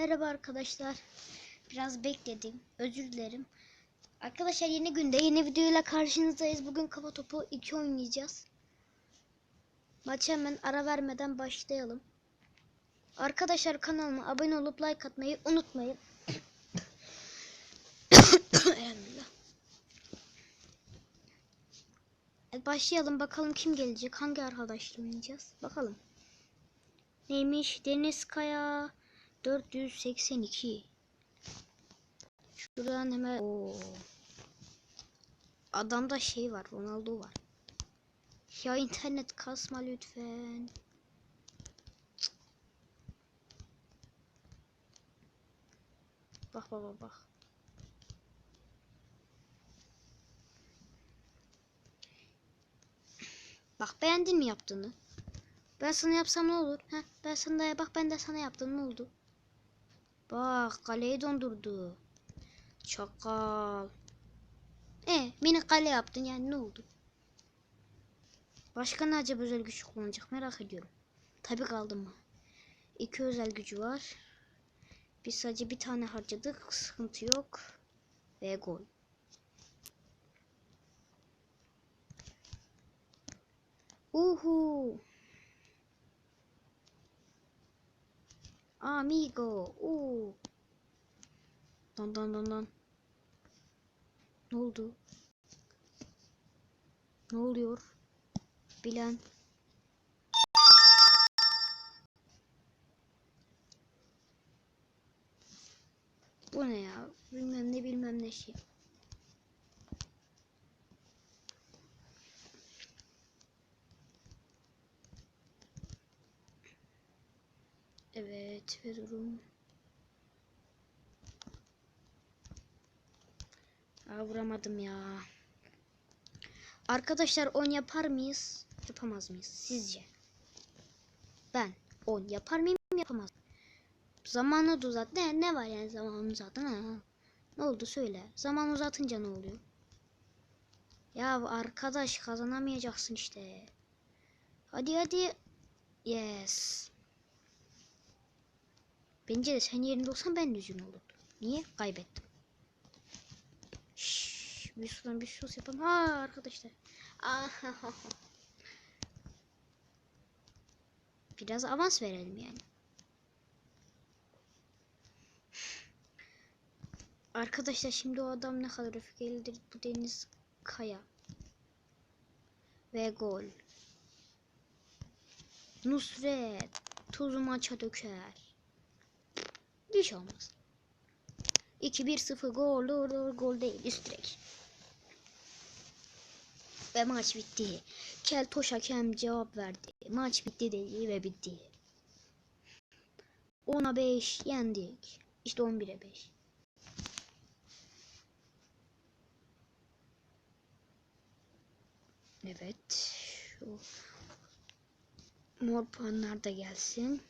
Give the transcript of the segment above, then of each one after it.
Merhaba arkadaşlar. Biraz bekledim. Özür dilerim. Arkadaşlar yeni günde yeni videoyla karşınızdayız. Bugün kafa topu 2 oynayacağız. Maça hemen ara vermeden başlayalım. Arkadaşlar kanalıma abone olup like atmayı unutmayın. Evet, başlayalım bakalım kim gelecek. Hangi arkadaşla oynayacağız? Bakalım. Neymiş? Deniz Kaya 482. Şuradan hemen Oo. Adamda şey var, Ronaldo var. Ya internet kasma lütfen. Cık. Bak bak bak. Bak beğendin mi yaptığını? Ben sana yapsam ne olur? Heh, ben sana bak ben de sana yaptım ne oldu? Bak kaleyi dondurdu. Çakal. E mini kale yaptın yani ne oldu? Başka ne acaba özel güç kullanacak merak ediyorum. Tabi kaldım mı? İki özel gücü var. Biz sadece bir tane harcadık. Sıkıntı yok. Ve gol. Uhu. Amigo. Oo. Don don don don. Ne oldu? Ne oluyor? Bilen. Bu ne ya? Bilmem ne bilmem ne şey. Evet ve durum. Aa, vuramadım ya. Arkadaşlar 10 yapar mıyız? Yapamaz mıyız sizce? Ben 10 yapar mıyım? Yapamaz. Zamanı uzat. Ne, ne var yani zamanı uzatın ha? Ne oldu söyle. Zaman uzatınca ne oluyor? Ya arkadaş kazanamayacaksın işte. Hadi hadi. Yes. Bence de sen yerinde olsan ben de üzgün olurdum. Niye? Kaybettim. Şşş, bir sudan bir sus yapalım. Ha arkadaşlar. Ahahaha. Biraz avans verelim yani. Arkadaşlar şimdi o adam ne kadar öfkelidir. Bu Deniz Kaya. Ve gol. Nusret. Tuzu maça döker. Bir şey olmaz. 2-1-0 gol, gol, gol değil üst direk. Ve maç bitti. Keltoş hakem cevap verdi. Maç bitti dedi ve bitti. 10'a 5 yendik. İşte 11'e 5. Evet. Şu mor puanlar da gelsin.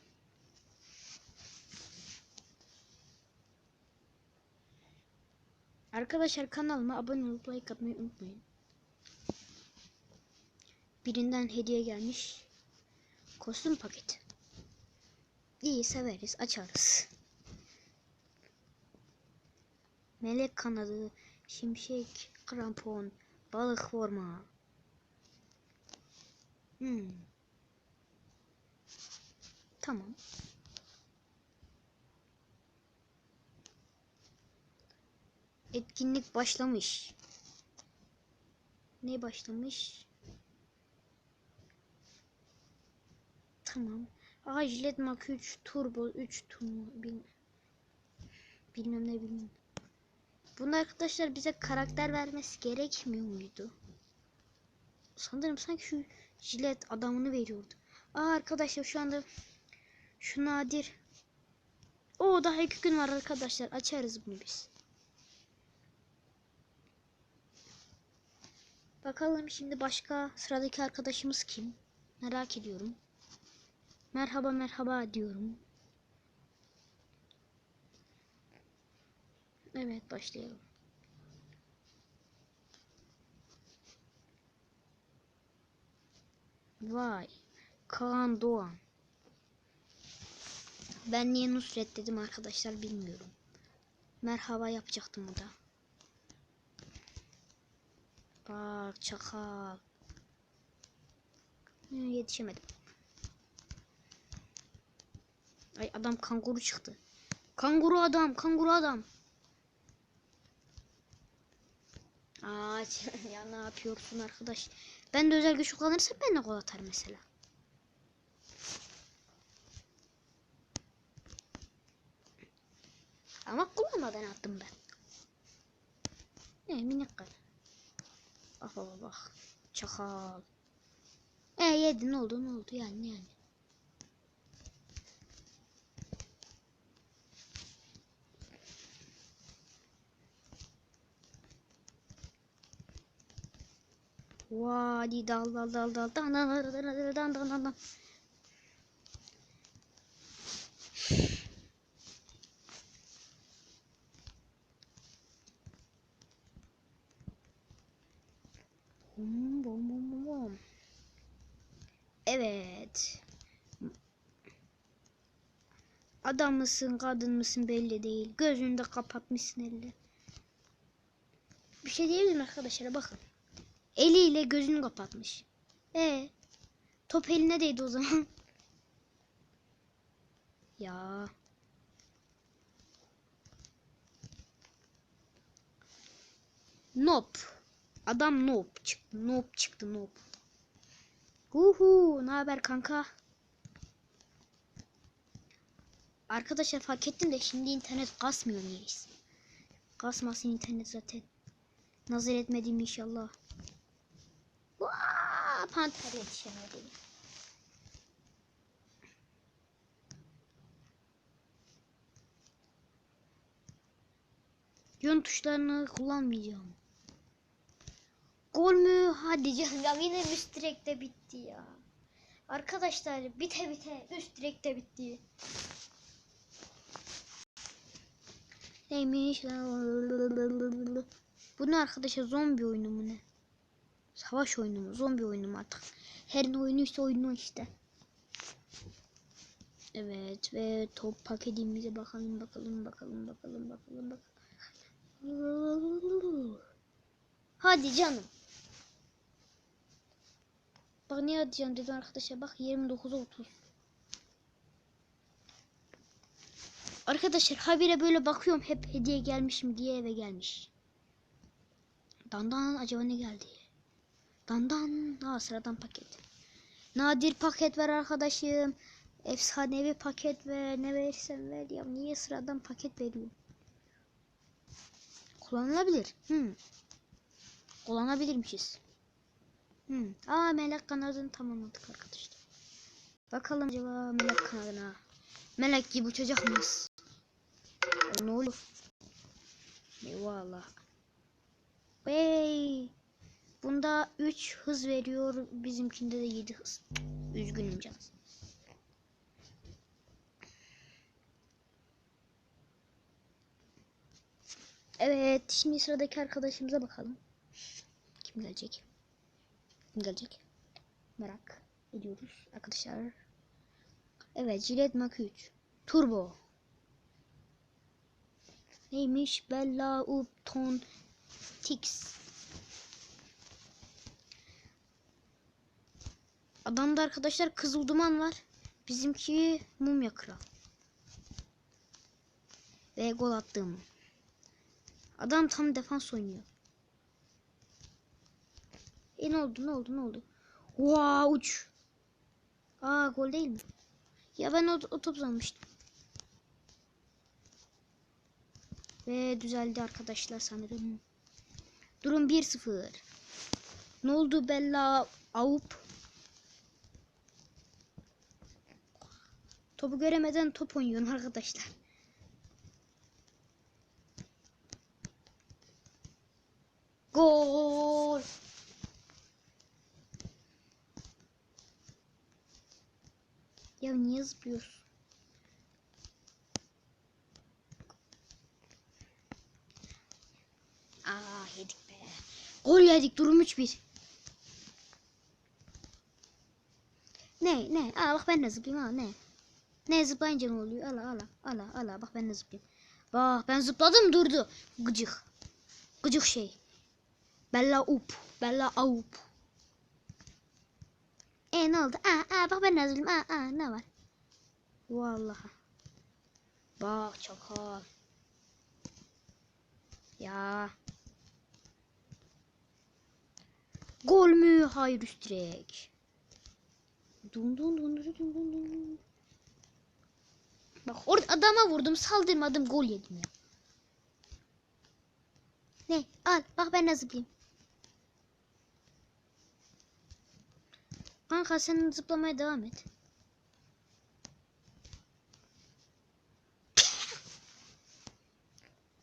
Arkadaşlar kanalıma abone olup like atmayı unutmayın. Birinden hediye gelmiş. Kostüm paketi. İyi severiz açarız. Melek kanadı, şimşek, krampon, balık forma. Hmm. Tamam. Etkinlik başlamış. Ne başlamış? Tamam. Aa jilet mak 3 turbo 3 turbo bil, bilmem ne bilmem. Bunu arkadaşlar bize karakter vermesi gerekmiyor muydu? Sanırım sanki şu jilet adamını veriyordu. Aa arkadaşlar şu anda şu nadir. O daha iki gün var arkadaşlar. Açarız bunu biz. Bakalım şimdi başka sıradaki arkadaşımız kim? Merak ediyorum. Merhaba merhaba diyorum. Evet başlayalım. Vay. Kaan Doğan. Ben niye Nusret dedim arkadaşlar bilmiyorum. Merhaba yapacaktım o da. Bak çakal. Hı, yetişemedim. Ay adam kanguru çıktı. Kanguru adam, kanguru adam. Aa ya ne yapıyorsun arkadaş? Ben de özel güç kullanırsam ben de gol atarım mesela. Ama kullanmadan attım ben. Ne minik kal. Bak bak bak. Çakal. E yedi ne oldu ne oldu yani yani. Vadi dal dal dal dal dan dan dan dan dan dan dan dan Evet. Adam mısın, kadın mısın belli değil. Gözünü de kapatmışsın elle. Bir şey diyebilirim arkadaşlar bakın. Eliyle gözünü kapatmış. E top eline değdi o zaman. ya. Nop. Adam nop çıktı. Nop çıktı nop. Uhu, ne haber kanka? Arkadaşlar fark ettim de şimdi internet kasmıyor niyeyse. Kasmasın internet zaten. Nazar etmedim inşallah. Vaa, panter yetişemedi. Yön tuşlarını kullanmayacağım. Gol mü? Hadi canım ya yine üst direkte bitti ya. Arkadaşlar bite bite üst direkte bitti. Neymiş? Bu ne arkadaşlar zombi oyunu mu ne? Savaş oyunu mu? Zombi oyunu mu artık? Her ne oyunuysa oyunu işte. Evet ve top paketimize bakalım bakalım bakalım bakalım bakalım bakalım. Hadi canım. Bak ne atacağım dedim arkadaşlar. Bak 29'a 30. Arkadaşlar habire böyle bakıyorum hep hediye gelmişim diye eve gelmiş. Dandan acaba ne geldi? Dandan. Aa sıradan paket. Nadir paket ver arkadaşım. Efsanevi paket ver. Ne verirsen ver ya. Niye sıradan paket veriyorum? Kullanılabilir. Hmm. Kullanabilirmişiz. Hmm. Aa melek kanadını tamamladık arkadaşlar. Bakalım acaba melek kanadına. Melek gibi uçacak mıyız? Ne olur? Eyvallah. Hey. Bunda 3 hız veriyor. Bizimkinde de 7 hız. Üzgünüm canım. Evet, şimdi sıradaki arkadaşımıza bakalım. Kim gelecek? Kim gelecek? Merak ediyoruz arkadaşlar. Evet, Jilet Mak 3. Turbo. Neymiş? Bella Upton Tix. Adamda arkadaşlar kızıl duman var. Bizimki mumya kral. Ve gol attım. Adam tam defans oynuyor. E ne oldu ne oldu ne oldu? Wow uç. Aa gol değil mi? Ya ben o, o top sanmıştım. Ve düzeldi arkadaşlar sanırım. Durum 1-0. Ne oldu Bella Avup? Topu göremeden top oynuyorsun arkadaşlar. Gol. Ya niye zıplıyorsun? Aa yedik be. Gol yedik durum 3-1. Ne ne? Aa bak ben de zıplayayım ha ne? Ne zıplayınca ne oluyor? Ala ala ala ala bak ben de zıplayayım. Bak ben zıpladım durdu. Gıcık. Gıcık şey. Bella up. Bella aup. E ne oldu? Aa, aa bak ben de zıplayayım. Aa, aa ne var? Vallahi. Bak çakal. Ya. Gol mü? Hayır üst direk. Dun dun dun dun dun dun dun. Bak orada adama vurdum saldırmadım gol yedim ya. Ne? Al bak ben de zıplayayım. Kanka sen zıplamaya devam et.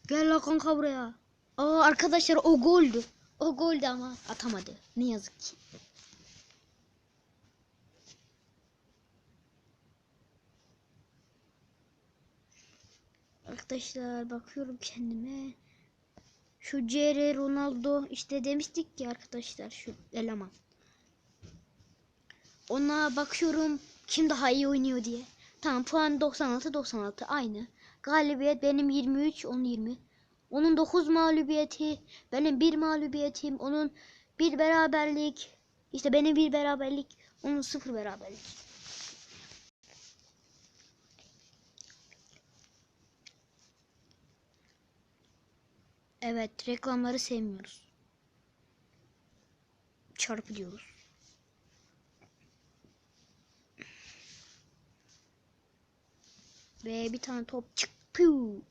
Gel la kanka buraya. Aa arkadaşlar o goldü. O goldü ama atamadı. Ne yazık ki. Arkadaşlar bakıyorum kendime. Şu CR Ronaldo işte demiştik ki arkadaşlar şu eleman. Ona bakıyorum kim daha iyi oynuyor diye. Tamam puan 96 96 aynı. Galibiyet benim 23 onun 20. Onun 9 mağlubiyeti, benim 1 mağlubiyetim, onun bir beraberlik, işte benim bir beraberlik, onun sıfır beraberlik. Evet, reklamları sevmiyoruz. Çarpı diyoruz. Ve bir tane top çıktı.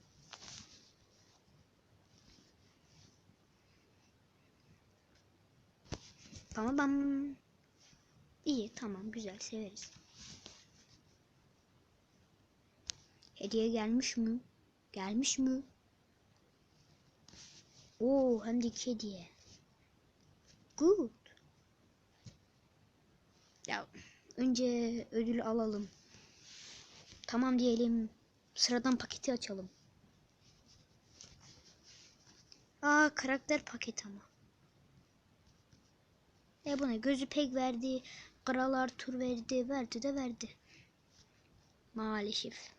Tamam iyi tamam güzel severiz. Hediye gelmiş mi? Gelmiş mi? Oo hem de hediye. Good. Ya önce ödülü alalım. Tamam diyelim. Sıradan paketi açalım. Aa karakter paketi ama. E buna gözü pek verdi. Kralar tur verdi. Verdi de verdi. Maalesef.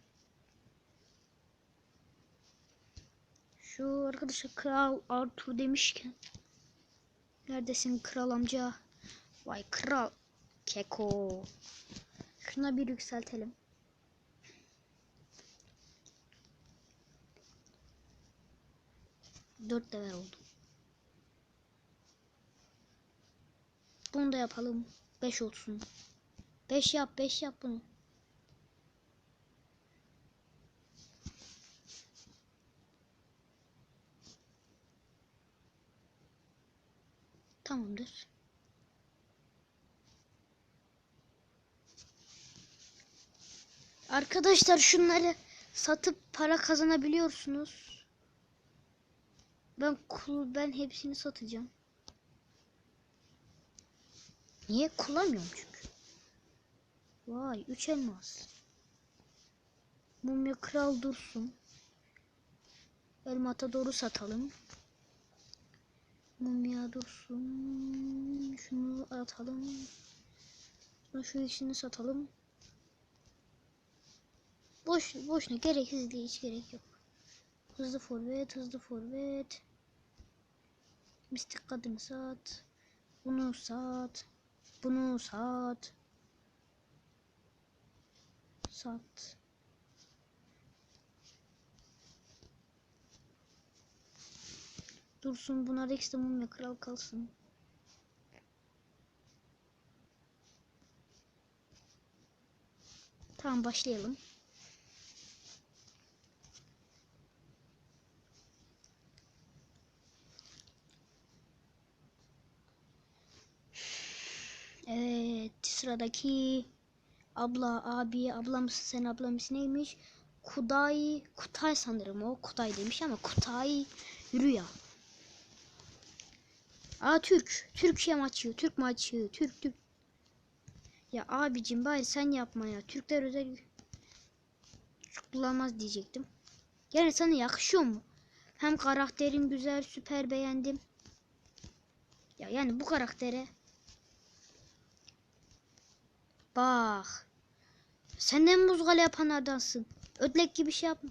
Şu arkadaşa kral Arthur demişken. Neredesin kral amca? Vay kral. Keko. Şuna bir yükseltelim. Dört level oldu. Bunu da yapalım. 5 olsun. 5 yap 5 yap bunu. Tamamdır. Arkadaşlar şunları satıp para kazanabiliyorsunuz. Ben kul ben hepsini satacağım. Niye kullanmıyorum çünkü. Vay 3 elmas. Mumya kral dursun. El doğru satalım. Mumya dursun. Şunu atalım. Sonra şu ikisini satalım. Boş boşuna gereksiz değil hiç gerek yok. Hızlı forvet, hızlı forvet. Mistik kadını sat. Bunu sat. Bunu sat. Sat. Dursun bunlar ekstra mumya kral kalsın. Tamam başlayalım. Evet sıradaki abla abi ablam sen ablamız neymiş? Kuday Kutay sanırım o Kutay demiş ama Kutay Rüya. Aa Türk. Türkiye maçı. Türk maçı. Türk Türk. Ya abicim bari sen yapma ya. Türkler özel kullanmaz diyecektim. Yani sana yakışıyor mu? Hem karakterin güzel, süper beğendim. Ya yani bu karaktere Bak. Sen de mi buz kale yapanlardansın? Ödlek gibi şey yapma.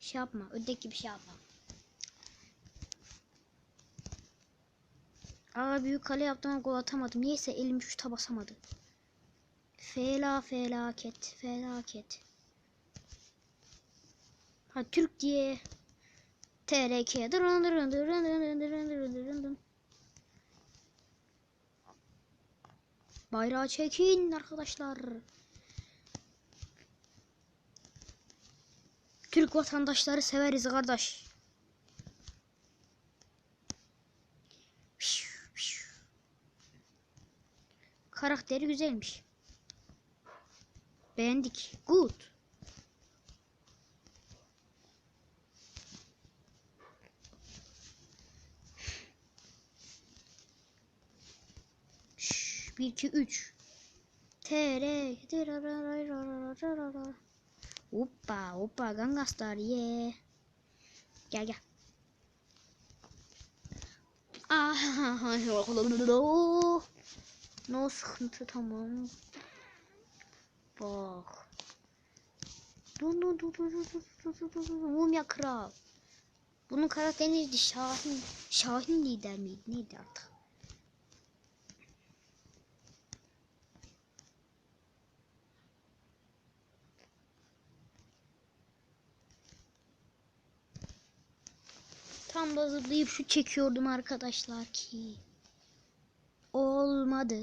Şey yapma. Ödlek gibi şey yapma. Aa büyük kale yaptım ama gol atamadım. Niyeyse elim şuta basamadı. Fela felaket. Felaket. Ha Türk diye. TRK. Dırın dırın dırın dırın dırın dırın dırın Bayrağı çekin arkadaşlar. Türk vatandaşları severiz kardeş. Karakteri güzelmiş. Beğendik. Good. Şş, 1 2 3 TR Hoppa hoppa Gangnam Star yeah. Gel gel. Ah, no sıkıntı tamam. Bak. Dun dun dun dun dun dun dun dun dun. Mumya Kral. Bunun karakteri neydi? Şahin. Şahin lider miydi? Neydi artık? Tam da zıplayıp şu çekiyordum arkadaşlar ki. Olmadı.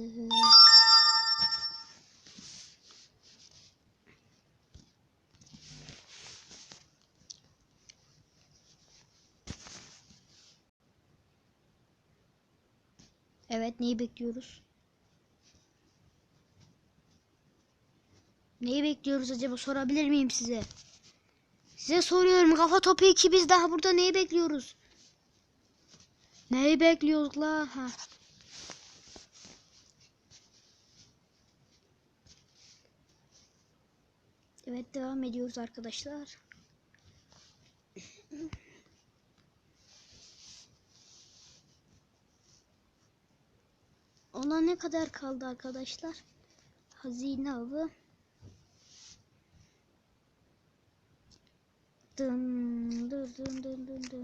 Evet neyi bekliyoruz? Neyi bekliyoruz acaba sorabilir miyim size? Size soruyorum kafa topu iki biz daha burada neyi bekliyoruz? Neyi bekliyoruz la? Ha. Evet devam ediyoruz arkadaşlar. Ona ne kadar kaldı arkadaşlar? Hazine avı. Dın dın dın dın dın.